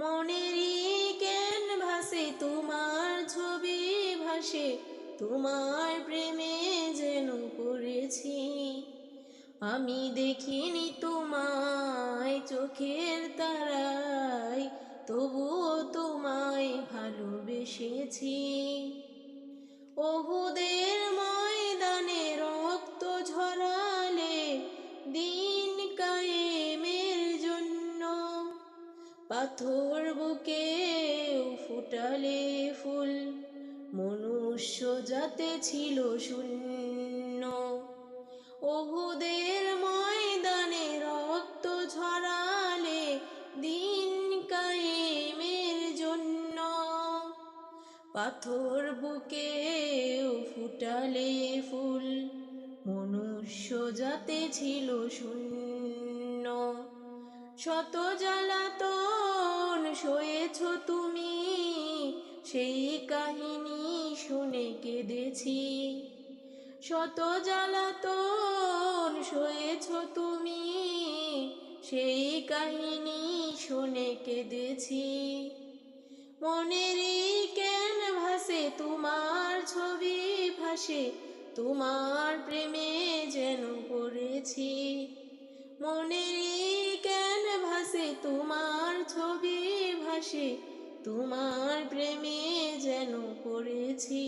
মনেরই কেন ভাসে তোমার ছবি ভাসে, তোমার প্রেমে যেন পড়েছি। আমি দেখিনি তোমায় চোখের তারায়, তবুও তোমায় ভালোবেসেছি। ওহুদের পাথর বুকে ফুটালে ফুল, মনুষ্য যাতে ছিল শূন্য। ওহুদের ময়দানে রক্ত ঝরালে দিন কায়েমের জন্য। পাথর বুকে ফুটালে ফুল, মনুষ্য যাতে ছিল শূন্য। শত জ্বালাতন সয়েছ তুমি। সেই কাহিনী শুনে কেঁদেছি। শত জ্বালাতন সয়েছ তুমি। সেই কাহিনী শুনে কেঁদেছি। মনেরই কেন ভাসে? তোমার ছবি ভাসে। তোমার প্রেমে যেন ভাসে তোমার প্রেমে যেন পড়েছি।